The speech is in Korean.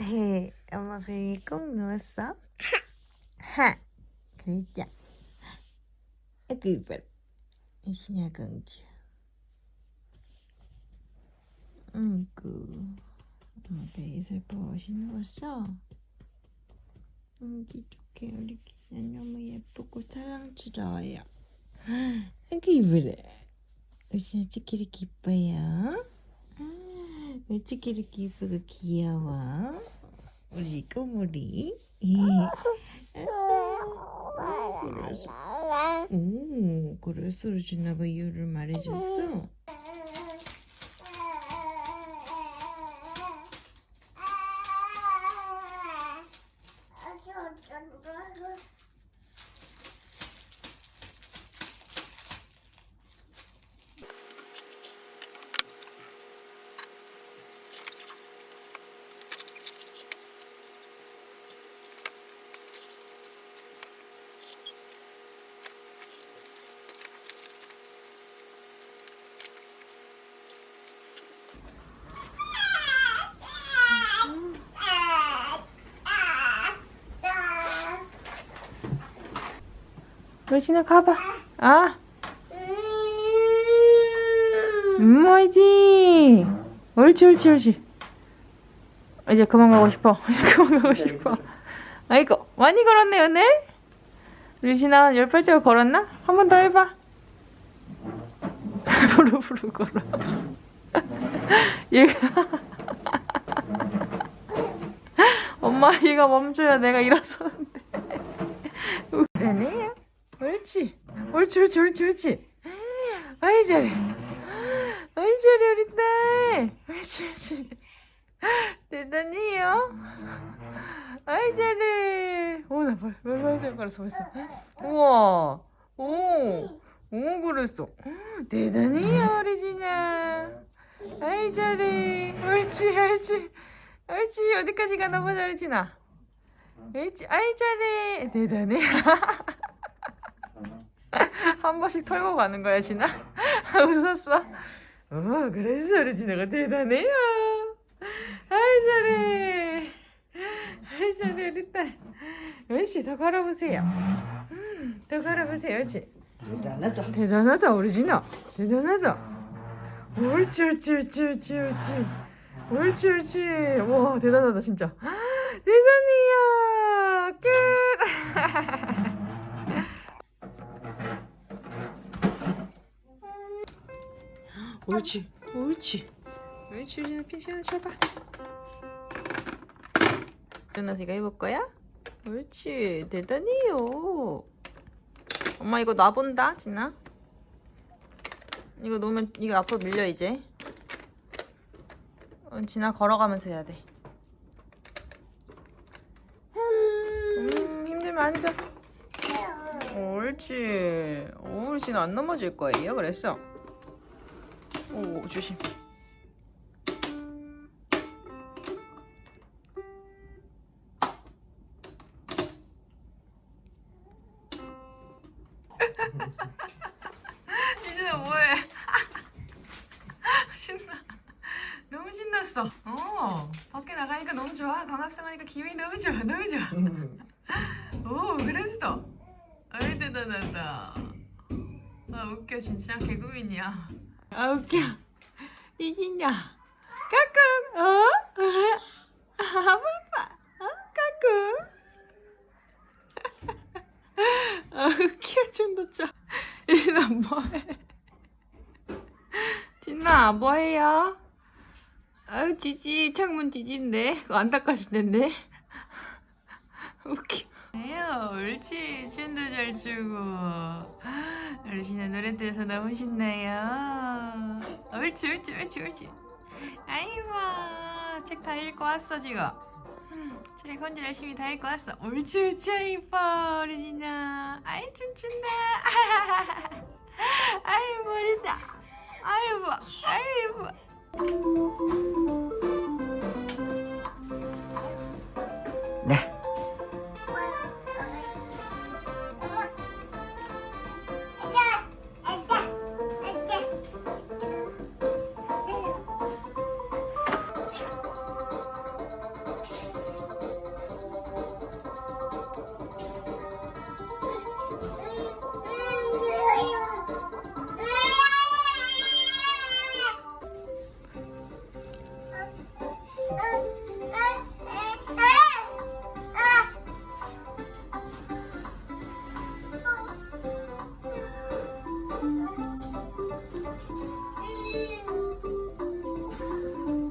헤, 엄마 뱀이 꼭 누웠어? 하! 그랬자. 아이고, 이뻐라. 이신야 공주. 아이고, 엄마 뱀이 슬퍼시 누웠어? 응, 기특해, 우리 기는 너무 예쁘고 사랑스러워요. 아이고, 이뻐라. 우리 이렇게 이뻐요? 아, 어떻게 이렇게 이쁘고 귀여워? 우리 꼬물이. 아, 그래서, 오, 그래서 루진아가 이유를 말해줬어? 루진아 가봐. 아, 음, 옳지. 옳지, 옳지, 옳지. 이제 그만 가고 싶어. 이제 그만 가고 싶어. 아이고, 많이 걸었네, 오늘? 루시나 열 발자국 걸었나? 한 번 더 해봐. 부르부르 걸어. 얘가. 엄마, 얘가 멈춰야 내가 일어서는데. 옳지. 옳지, 옳지, 옳지, 옳지. 아이, 잘해. 아이, 잘해, 우리 딸. 옳지, 옳지. 대단해요. 아이, 잘해. 오, 나 벌, 벌, 벌써 걸었어, 벌써. 우와. 오. 오, 그랬어. 대단해요, 진아. 아이, 잘해. 옳지, 옳지. 옳지. 어디까지 가, 너무 잘해, 진아. 옳지. 아이, 잘해. 대단해. 한 번씩 털고 가는 거야, 진아? 웃었어? 어, 그래서 우리 진아가 대단해요. 아이, 잘해. 아이, 잘해, 우리 딸. 옳지, 더 걸어보세요. 음, 더 걸어보세요, 옳지. 대단하다. 대단하다, 우리 진아. 대단하다. 옳지, 옳지, 옳지, 옳지, 옳지. 옳지, 옳지. 와, 대단하다, 진짜. 대단해요. 끝. 옳지, 옳지. 옳지, 유진아, 핀시나 쳐봐. 일어나서 이거 해볼 거야? 옳지, 대단해요. 엄마 이거 놔본다, 진아. 이거 놓으면 이거 앞으로 밀려 이제. 어, 진아 걸어가면서 해야 돼. 음, 힘들면 앉아. 옳지. 오, 진아 안 넘어질 거예요. 그랬어. 오, 조심. 이제 뭐해? 신나. 너무 신났어. 어, 밖에 나가니까 너무 좋아. 광합성하니까 기분이 너무 좋아. 너무 좋아. 오, 그랬어. 아이 대단하다. 아 웃겨 진짜 개구민이야. 아 웃겨. 이기냐? 까꿍. 어? 아빠빠. 어? 까꿍. 아 웃겨 춤도짜. 이나 뭐해? 진나 뭐해요? 아유 지지 창문 지지인데 그거 안 닦아줄 텐데. 웃겨. 에요 옳지. 춤도 잘 추고. 어르신의 노래 들어서 너무 신나요. 옳지 옳지 옳지 옳지. 아이고 책 다 읽고 왔어 지금. 음, 책 혼자 열심히 다 읽고 왔어. 옳지 옳지 아이뻐 어르신아. 아이 춤춘다. 아이 머리다 아이고 아이고